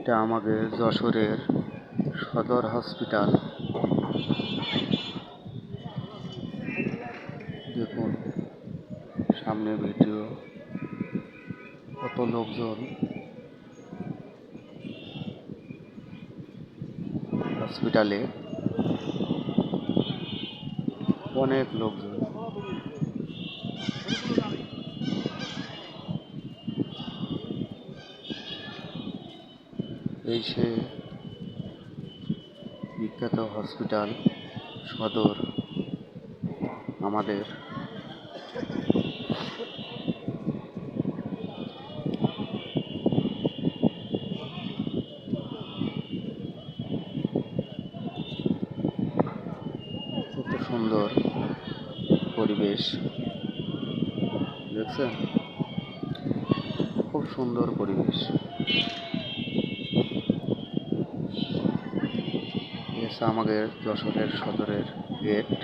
এটা আমাদের যশোরের সদর হসপিটাল। দেখুন সামনে ভিডিও কত লোকজন। হসপিটালে অনেক লোকজন। এই সে বিখ্যাত হসপিটাল সদর আমাদের। কত সুন্দর পরিবেশ দেখছেন? খুব সুন্দর পরিবেশ। এসে আমাদের যশোরের সদরের গেট